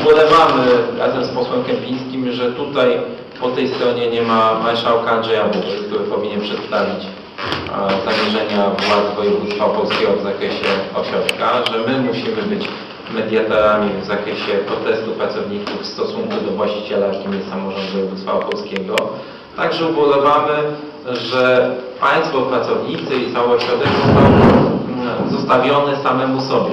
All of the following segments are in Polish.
Ubolewamy e, razem z posłem Kępińskim, że tutaj po tej stronie nie ma marszałka Andrzeja Budy, który powinien przedstawić zamierzenia władz województwa polskiego w zakresie ośrodka, że my musimy być mediatorami w zakresie protestu pracowników w stosunku do właściciela, jakim jest samorząd województwa opolskiego. Także ubolewamy, że państwo, pracownicy i cały ośrodek został mm, zostawiony samemu sobie.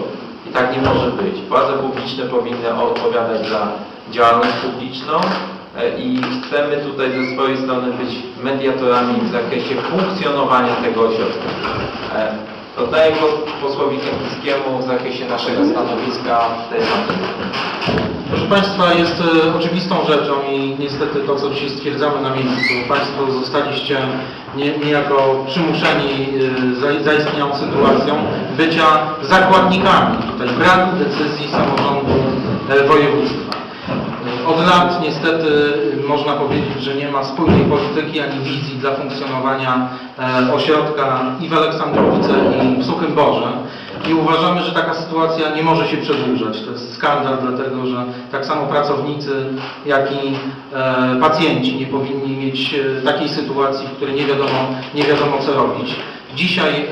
I tak nie może być. Władze publiczne powinny odpowiadać za działalność publiczną e, i chcemy tutaj ze swojej strony być mediatorami w zakresie funkcjonowania tego ośrodka. E, Oddaję głos posłowi Kępińskiemu w zakresie naszego stanowiska w tej. Proszę Państwa, jest e, oczywistą rzeczą i niestety to, co dzisiaj stwierdzamy na miejscu, Państwo zostaliście nie, niejako przymuszeni e, za, zaistniałą sytuacją bycia zakładnikami tutaj braku decyzji samorządu e, województwa. Od lat niestety można powiedzieć, że nie ma spójnej polityki ani wizji dla funkcjonowania e, ośrodka i w Aleksandrowice i w Suchym Borze. I uważamy, że taka sytuacja nie może się przedłużać. To jest skandal, dlatego że tak samo pracownicy, jak i e, pacjenci nie powinni mieć e, takiej sytuacji, w której nie wiadomo, nie wiadomo co robić. Dzisiaj e,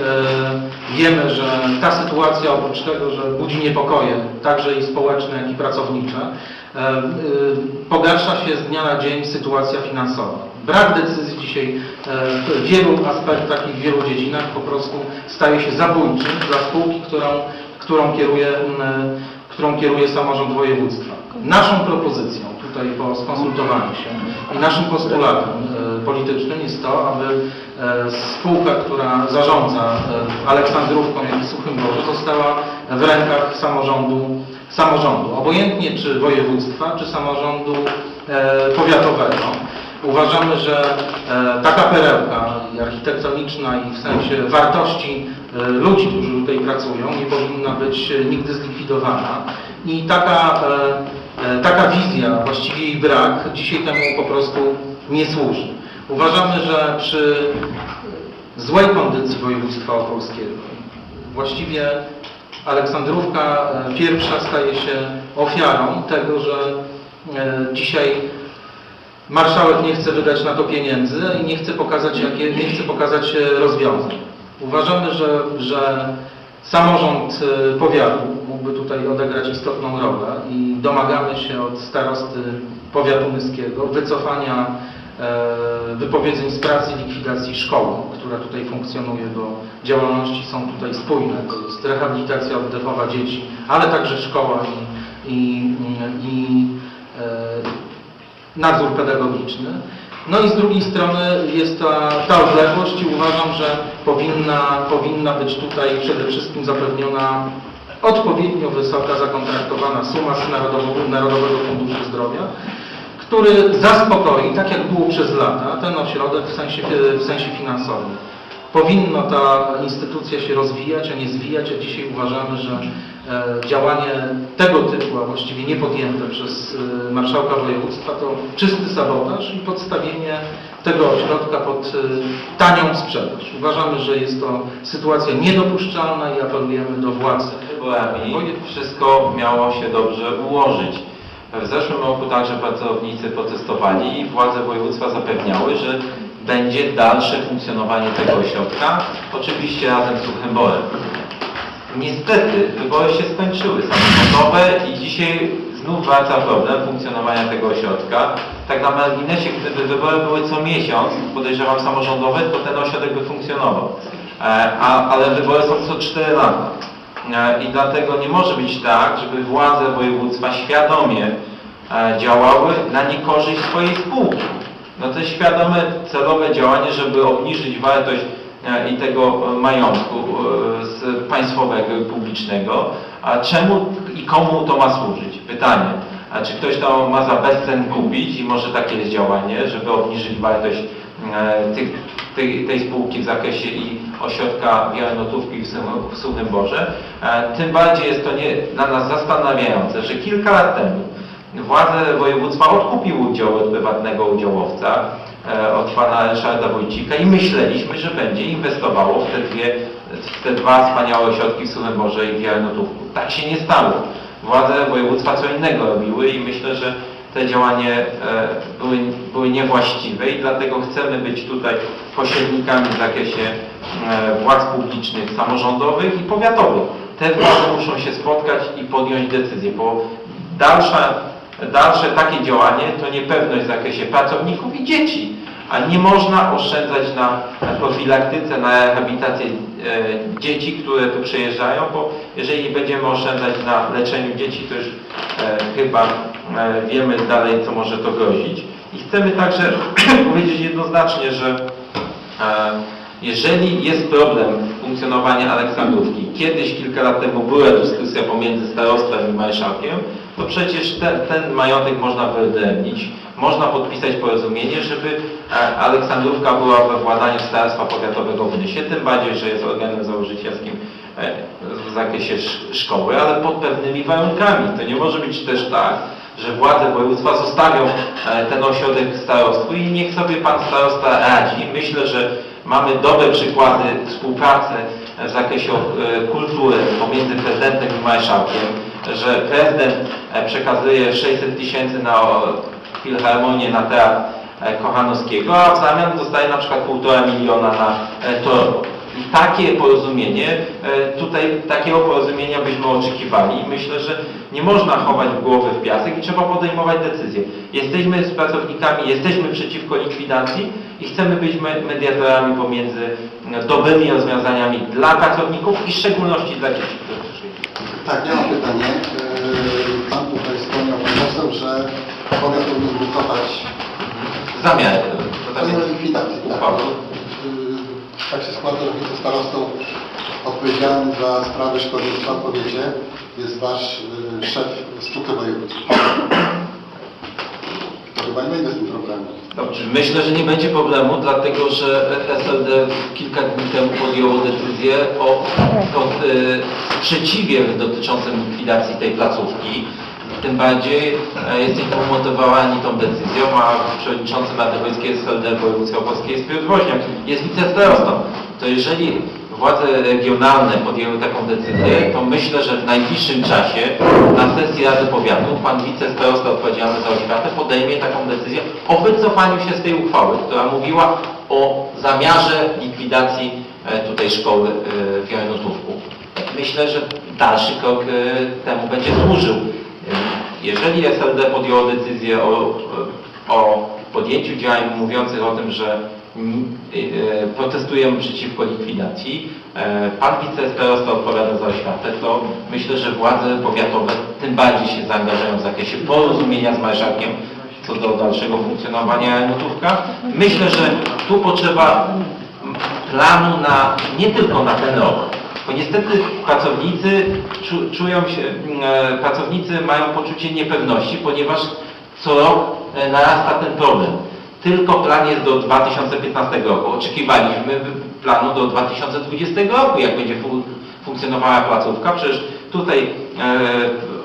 wiemy, że ta sytuacja oprócz tego, że budzi niepokoje, także i społeczne, jak i pracownicze, e, e, pogarsza się z dnia na dzień sytuacja finansowa. Brak decyzji dzisiaj e, w wielu aspektach i w wielu dziedzinach po prostu staje się zabójczy dla spółki, którą, którą, kieruje, m, którą kieruje samorząd województwa. Naszą propozycją tutaj po skonsultowaniu się i naszym postulatem e, politycznym jest to, aby e, spółka, która zarządza e, Aleksandrówką jak i Suchym Borze została w rękach samorządu, samorządu, obojętnie czy województwa, czy samorządu e, powiatowego. Uważamy, że taka perełka architektoniczna i w sensie wartości ludzi, którzy tutaj pracują, nie powinna być nigdy zlikwidowana. I taka, taka wizja, właściwie jej brak, dzisiaj temu po prostu nie służy. Uważamy, że przy złej kondycji województwa opolskiego, właściwie Aleksandrówka e, pierwsza staje się ofiarą tego, że e, dzisiaj marszałek nie chce wydać na to pieniędzy i nie chce pokazać, jakie, nie chce pokazać e, rozwiązań. Uważamy, że, że samorząd powiatu mógłby tutaj odegrać istotną rolę i domagamy się od starosty powiatu myskiego wycofania wypowiedzeń z pracy likwidacji szkoły, która tutaj funkcjonuje, bo działalności są tutaj spójne. To jest rehabilitacja oddechowa dzieci, ale także szkoła i, i, i e, nadzór pedagogiczny. No i z drugiej strony jest ta, ta odległość i uważam, że powinna, powinna być tutaj przede wszystkim zapewniona odpowiednio wysoka zakontraktowana suma z Narodowego Funduszu Zdrowia, który zaspokoi, tak jak było przez lata, ten ośrodek w sensie, w sensie finansowym. Powinna ta instytucja się rozwijać, a nie zwijać, a dzisiaj uważamy, że e, działanie tego typu, a właściwie nie podjęte przez e, marszałka województwa to czysty sabotaż i podstawienie tego ośrodka pod e, tanią sprzedaż. Uważamy, że jest to sytuacja niedopuszczalna i apelujemy do władz. wszystko miało się dobrze ułożyć. W zeszłym roku także pracownicy protestowali i władze województwa zapewniały, że będzie dalsze funkcjonowanie tego ośrodka, oczywiście razem z Suchym Borem. Niestety wybory się skończyły samorządowe i dzisiaj znów wraca problem funkcjonowania tego ośrodka. Tak na marginesie, gdyby wybory były co miesiąc, podejrzewam samorządowe, to ten ośrodek by funkcjonował. E, A, ale wybory są co 4 lata. E, I dlatego nie może być tak, żeby władze województwa świadomie e, działały na niekorzyść swojej spółki. No to jest świadome, celowe działanie, żeby obniżyć wartość e, i tego majątku państwowego i publicznego. A czemu i komu to ma służyć? Pytanie. A czy ktoś to ma za bezcen kupić i może takie jest działanie, żeby obniżyć wartość tych, tej, tej spółki w zakresie i ośrodka wiarenotówki w, w Borze. E, Tym bardziej jest to nie, dla nas zastanawiające, że kilka lat temu władze województwa odkupiły udział od prywatnego udziałowca, e, od pana Ryszarda Wójcika i myśleliśmy, że będzie inwestowało w te, dwie, w te dwa wspaniałe ośrodki w Suchym Borze i w Wiarenotówku. Tak się nie stało. władze województwa co innego robiły i myślę, że te działania e, były, były niewłaściwe i dlatego chcemy być tutaj pośrednikami w zakresie e, władz publicznych, samorządowych i powiatowych. Te władze muszą się spotkać i podjąć decyzję, bo dalsza, dalsze takie działanie to niepewność w zakresie pracowników i dzieci. A nie można oszczędzać na profilaktyce, na rehabilitację e, dzieci, które tu przyjeżdżają, bo jeżeli będziemy oszczędzać na leczeniu dzieci, to już chyba wiemy dalej, co może to grozić. I chcemy także powiedzieć jednoznacznie, że e, jeżeli jest problem funkcjonowania Aleksandrówki, kiedyś kilka lat temu była dyskusja pomiędzy starostwem i marszałkiem, to przecież ten, ten majątek można wyodrębnić, można podpisać porozumienie, żeby e, Aleksandrówka była we władaniu Starostwa Powiatowego w Nysie, tym bardziej, że jest organem założycielskim e, w zakresie sz- szkoły, ale pod pewnymi warunkami. To nie może być też tak, że władze województwa zostawią e, ten ośrodek starostwu i niech sobie pan starosta radzi. Myślę, że mamy dobre przykłady współpracy w zakresie e, kultury pomiędzy prezydentem i marszałkiem, że prezydent e, przekazuje 600 tysięcy na filharmonię, na teatr Kochanowskiego, a w zamian dostaje na przykład 1,5 miliona na e, to. I takie porozumienie, e, tutaj takiego porozumienia byśmy oczekiwali i myślę, że nie można chować głowy w piasek i trzeba podejmować decyzje. Jesteśmy z pracownikami, jesteśmy przeciwko likwidacji i chcemy być me- mediatorami pomiędzy e, dobrymi rozwiązaniami dla pracowników i w szczególności dla dzieci, które przyszły. Tak, ja mam pytanie. Yy, Pan tutaj wspomniał, pan poseł, że powiat powinien wycofać Zamiar, e, jest likwidacji. Tak, tak się składa, że wicestarostą odpowiedzialnym za sprawy szkolnictwa w powiecie jest wasz yy, szef Sztuki Województwa. To chyba nie będzie z tym problemu. Dobrze, myślę, że nie będzie problemu, dlatego że SLD kilka dni temu podjęło decyzję o, o e, sprzeciwie dotyczącym likwidacji tej placówki. Tym bardziej e, jesteśmy umotywowani tą decyzją, a przewodniczący Rady Wojewódzkiej SLD województwa opolskiego jest Piotr Woźniak, jest wicestarostą. To jeżeli władze regionalne podjęły taką decyzję, to myślę, że w najbliższym czasie na sesji Rady Powiatu pan wicestarosta odpowiedzialny za oświatę podejmie taką decyzję o wycofaniu się z tej uchwały, która mówiła o zamiarze likwidacji e, tutaj szkoły e, w Janotówku. Myślę, że dalszy krok temu będzie służył. Jeżeli SLD podjęło decyzję o, o podjęciu działań mówiących o tym, że e, protestujemy przeciwko likwidacji, e, pan wicestarosta odpowiada za oświatę, to myślę, że władze powiatowe tym bardziej się zaangażują w zakresie porozumienia z marszałkiem co do dalszego funkcjonowania Janotówka. Myślę, że tu potrzeba planu na, nie tylko na ten rok, bo niestety pracownicy czu, czują się, e, pracownicy mają poczucie niepewności, ponieważ co rok e, narasta ten problem. Tylko plan jest do 2015 roku. Oczekiwaliśmy planu do 2020 roku, jak będzie fu- funkcjonowała placówka. Przecież tutaj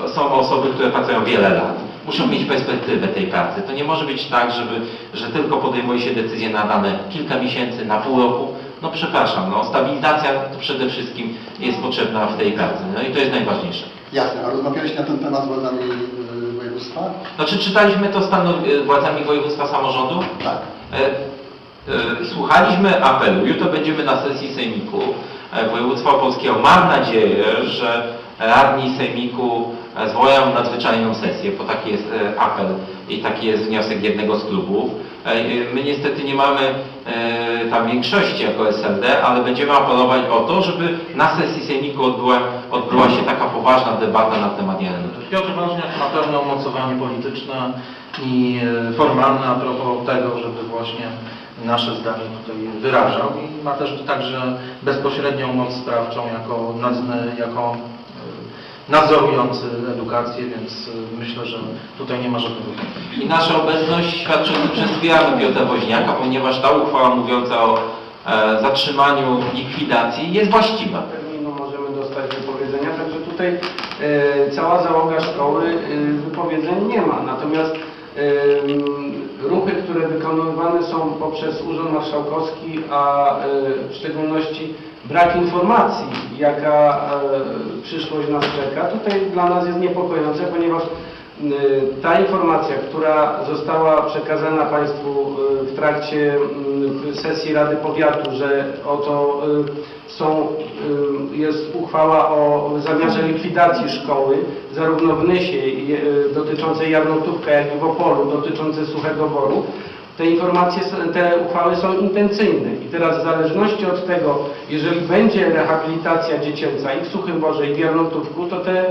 e, są osoby, które pracują wiele lat. Muszą mieć perspektywę tej pracy. To nie może być tak, żeby, że tylko podejmuje się decyzje na dane kilka miesięcy, na pół roku. No przepraszam, no stabilizacja to przede wszystkim jest potrzebna w tej pracy. No i to jest najważniejsze. Jasne, a rozmawialiście na ten temat z władzami yy, województwa? Znaczy czytaliśmy to z stanu- władzami województwa samorządu? Tak. E, e, Słuchaliśmy apelu, jutro będziemy na sesji Sejmiku e, Województwa Opolskiego. Mam nadzieję, że radni Sejmiku e, zwołają nadzwyczajną sesję, bo taki jest e, apel i taki jest wniosek jednego z klubów. E, e, My niestety nie mamy e, tam większości jako SLD, ale będziemy apelować o to, żeby na sesji Sejmiku odbyła, odbyła się taka poważna debata na temat Jelenek. Piotr Woźniak ma pełne umocowanie polityczne i formalne a propos tego, żeby właśnie nasze zdanie tutaj wyrażał i ma też także bezpośrednią moc sprawczą jako, jako nadzorujący edukację, więc e, myślę, że tutaj nie ma żadnego I nasza obecność świadczy o tym, że wspieramy Piotra Woźniaka, ponieważ ta uchwała mówiąca o e, zatrzymaniu likwidacji jest właściwa. terminu możemy dostać wypowiedzenia, także tutaj e, cała załoga szkoły e, wypowiedzeń nie ma. Natomiast e, ruchy, które wykonywane są poprzez Urząd Marszałkowski, a e, w szczególności brak informacji, jaka e, przyszłość nas czeka, tutaj dla nas jest niepokojące, ponieważ m, ta informacja, która została przekazana Państwu e, w trakcie m, sesji Rady Powiatu, że oto e, są, jest uchwała o zamiarze likwidacji szkoły, zarówno w Nysie dotyczącej Jarnotówka, jak i w Opolu dotyczące Suchego Boru. Te informacje, te uchwały są intencyjne i teraz w zależności od tego, jeżeli będzie rehabilitacja dziecięca i w Suchym Borze i w Jarnotówku, to te y,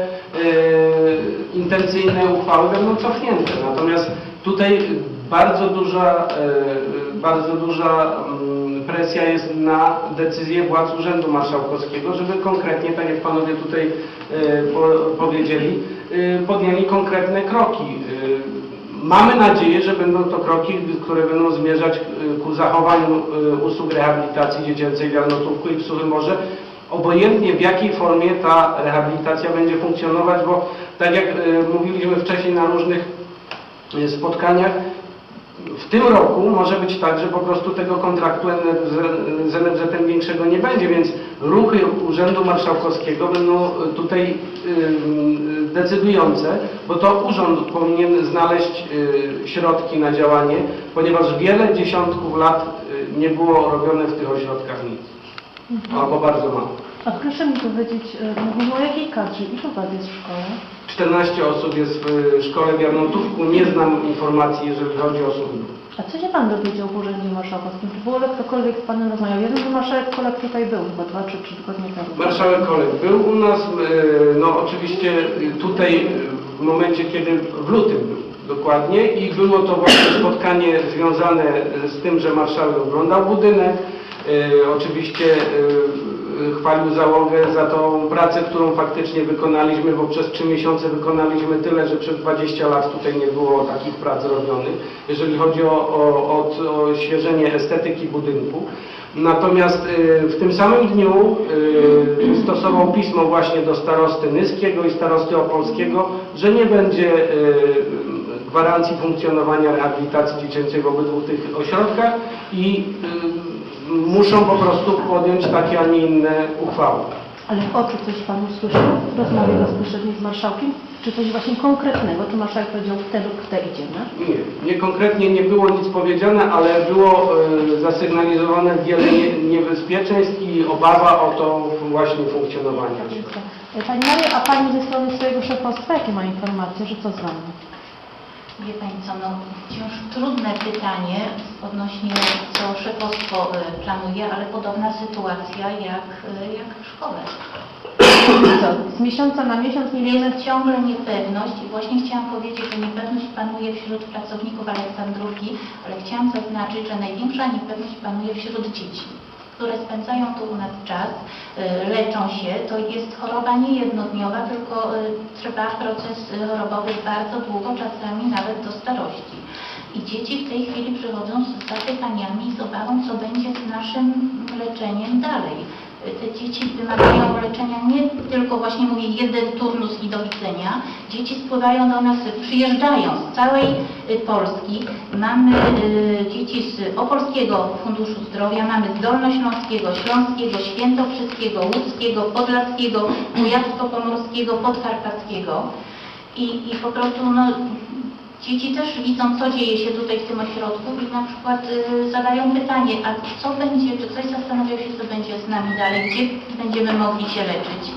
intencyjne uchwały będą cofnięte. Natomiast tutaj bardzo duża, y, bardzo duża mm, presja jest na decyzję władz Urzędu Marszałkowskiego, żeby konkretnie, tak jak panowie tutaj e, po, powiedzieli, e, podjęli konkretne kroki. E, Mamy nadzieję, że będą to kroki, które będą zmierzać e, ku zachowaniu e, usług rehabilitacji dziecięcej w Jarnotówku i w Suchym Morze, obojętnie w jakiej formie ta rehabilitacja będzie funkcjonować, bo tak jak e, mówiliśmy wcześniej na różnych spotkaniach, w tym roku może być tak, że po prostu tego kontraktu z NFZ większego nie będzie, więc ruchy Urzędu Marszałkowskiego będą tutaj ym, decydujące, bo to urząd powinien znaleźć y, środki na działanie, ponieważ wiele dziesiątków lat nie było robione w tych ośrodkach nic, albo bardzo mało. A proszę mi powiedzieć, e, mówimy o jakiej kadrze? Ilu was jest w szkole? 14 osób jest w y, szkole w Jarnotówku, nie znam informacji, jeżeli chodzi o służbę. A co się pan dowiedział w Urzędzie Marszałkowskim? Czy w ogóle ktokolwiek z panem rozmawiał? Wiem, że marszałek Kolek tutaj był chyba dwa czy trzy tygodnie temu. Marszałek Kolek był u nas, e, no oczywiście tutaj e, w momencie, kiedy w lutym był dokładnie i było to właśnie spotkanie związane z tym, że marszałek oglądał budynek, e, oczywiście e, chwalił załogę za tą pracę, którą faktycznie wykonaliśmy, bo przez trzy miesiące wykonaliśmy tyle, że przez 20 lat tutaj nie było takich prac robionych, jeżeli chodzi o, o, o, świeżenie estetyki budynku. Natomiast y, w tym samym dniu stosował pismo właśnie do starosty Nyskiego i starosty Opolskiego, że nie będzie gwarancji funkcjonowania rehabilitacji dziecięcej w obydwu tych ośrodkach i muszą po prostu podjąć takie, a nie inne uchwały. Ale w oczu coś pan usłyszał w rozmowie bezpośredniej z marszałkiem? Czy coś właśnie konkretnego? Czy marszałek powiedział w te lub w te idziemy? Nie, nie konkretnie nie było nic powiedziane, ale było y, zasygnalizowane wiele nie, niebezpieczeństw i obawa o to właśnie funkcjonowanie. Pani Maria, a Pani ze strony swojego szefostwa jakie ma informacje, że co z Wami? Wie Pani co, no wciąż trudne pytanie odnośnie co szefostwo y, planuje, ale podobna sytuacja jak, y, jak w szkole. Co, z miesiąca na miesiąc nie wiemy, Jest ciągle niepewność i właśnie chciałam powiedzieć, że niepewność panuje wśród pracowników Aleksandrówki, ale chciałam zaznaczyć, że największa niepewność panuje wśród dzieci które spędzają tu u nas czas, y, leczą się. To jest choroba nie jednodniowa, tylko y, trwa proces y, chorobowy bardzo długo, czasami nawet do starości. I dzieci w tej chwili przychodzą z zapytaniami, z obawą, co będzie z naszym leczeniem dalej. Te dzieci wymagają leczenia nie tylko właśnie mówię jeden turnus i do widzenia. Dzieci spływają do nas, przyjeżdżają z całej y, Polski. Mamy y, dzieci z Opolskiego Funduszu Zdrowia, mamy z Dolnośląskiego, Śląskiego, Świętokrzyskiego, Łódzkiego, Podlaskiego, Kujawsko-Pomorskiego, Podkarpackiego. I, I po prostu no, Dzieci też widzą, co dzieje się tutaj w tym ośrodku i na przykład y, zadają pytanie, a co będzie, czy ktoś zastanawiał się, co będzie z nami dalej, gdzie będziemy mogli się leczyć.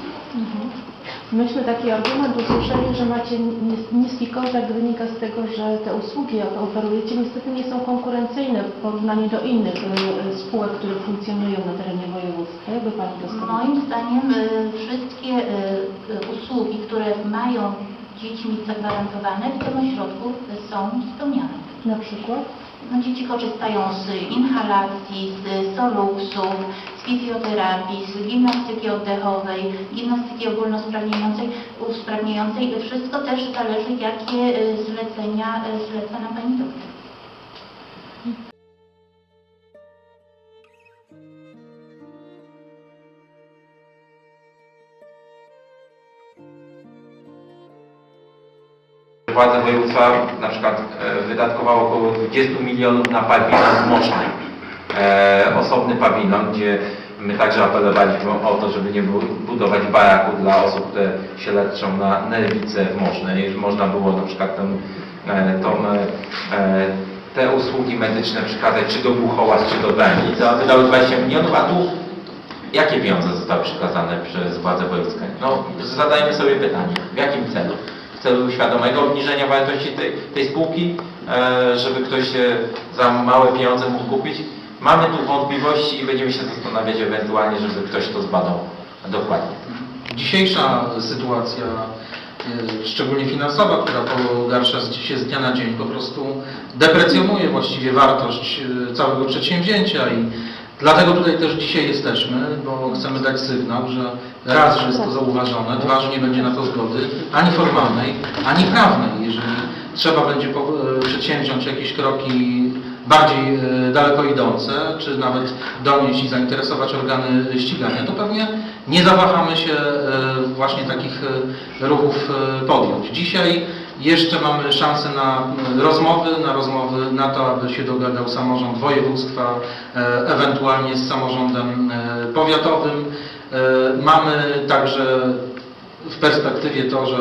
Myśmy taki argument usłyszeli, że macie nis- niski koszt, jak wynika z tego, że te usługi, jakie oferujecie, niestety nie są konkurencyjne w porównaniu do innych y, spółek, które funkcjonują na terenie województwa. Jakby Pani to? Moim zdaniem y, wszystkie y, usługi, które mają dziećmi zagwarantowane w tym ośrodku są spełniane. Na przykład? No, dzieci korzystają z inhalacji, z soluksów, z fizjoterapii, z gimnastyki oddechowej, gimnastyki ogólnosprawniającej, usprawniającej. Wszystko też zależy, jakie y, zlecenia y, zleca nam Pani doktor. Władze województwa na przykład e, wydatkowało około 20 milionów na pawilon Mosznej. E, osobny pawilon, gdzie my także apelowaliśmy o to, żeby nie bu- budować baraku dla osób, które się leczą na nerwice w Mosznej. Można było na przykład e, tą, e, te usługi medyczne przekazać czy do Buchołaz, czy do Danii. To wydały 20 milionów, a tu Jakie pieniądze zostały przekazane przez władze wojewódzkie? No, zadajmy sobie pytanie, w jakim celu? W celu świadomego obniżenia wartości tej, tej spółki, e, żeby ktoś się za małe pieniądze mógł kupić? Mamy tu wątpliwości i będziemy się zastanawiać ewentualnie, żeby ktoś to zbadał dokładnie. Dzisiejsza sytuacja, e, szczególnie finansowa, która pogarsza się z dnia na dzień, po prostu deprecjonuje właściwie wartość e, całego przedsięwzięcia i dlatego tutaj też dzisiaj jesteśmy, bo chcemy dać sygnał, że raz, że jest to zauważone, dwa, że nie będzie na to zgody ani formalnej, ani prawnej. Jeżeli trzeba będzie e, przedsięwziąć jakieś kroki bardziej e, daleko idące, czy nawet donieść i zainteresować organy ścigania, to pewnie nie zawahamy się e, właśnie takich ruchów podjąć. Dzisiaj jeszcze mamy szansę na rozmowy, na rozmowy na to, aby się dogadał samorząd województwa, ewentualnie z samorządem powiatowym. E, Mamy także w perspektywie to, że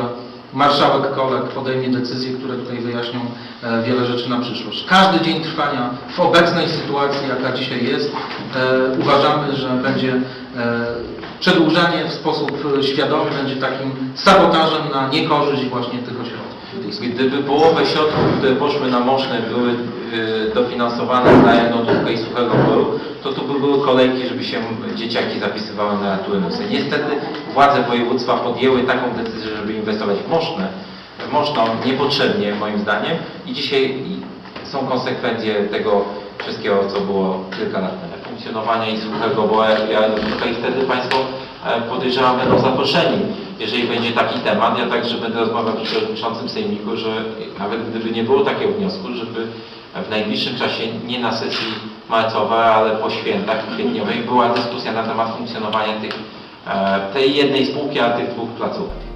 marszałek Kolek podejmie decyzje, które tutaj wyjaśnią e, wiele rzeczy na przyszłość. Każdy dzień trwania w obecnej sytuacji, jaka dzisiaj jest, e, uważamy, że będzie przedłużanie w sposób świadomy, będzie takim sabotażem na niekorzyść właśnie tych ośrodków. Gdyby połowę środków, które poszły na Moszne były dofinansowane na jednodówkę i suchego to tu by były kolejki, żeby się dzieciaki zapisywały na turnusy. Niestety władze województwa podjęły taką decyzję, żeby inwestować w Moszne, w Moszną niepotrzebnie moim zdaniem i dzisiaj i są konsekwencje tego wszystkiego, co było kilka lat temu. Funkcjonowania i suchego boru, tutaj wtedy Państwo e, podejrzewam będą zaproszeni, jeżeli będzie taki temat. Ja także będę rozmawiał z przewodniczącym sejmiku, że nawet gdyby nie było takiego wniosku, żeby w najbliższym czasie, nie na sesji marcowej, ale po świętach kwietniowej była dyskusja na temat funkcjonowania tych, e, tej jednej spółki, a tych dwóch placówek.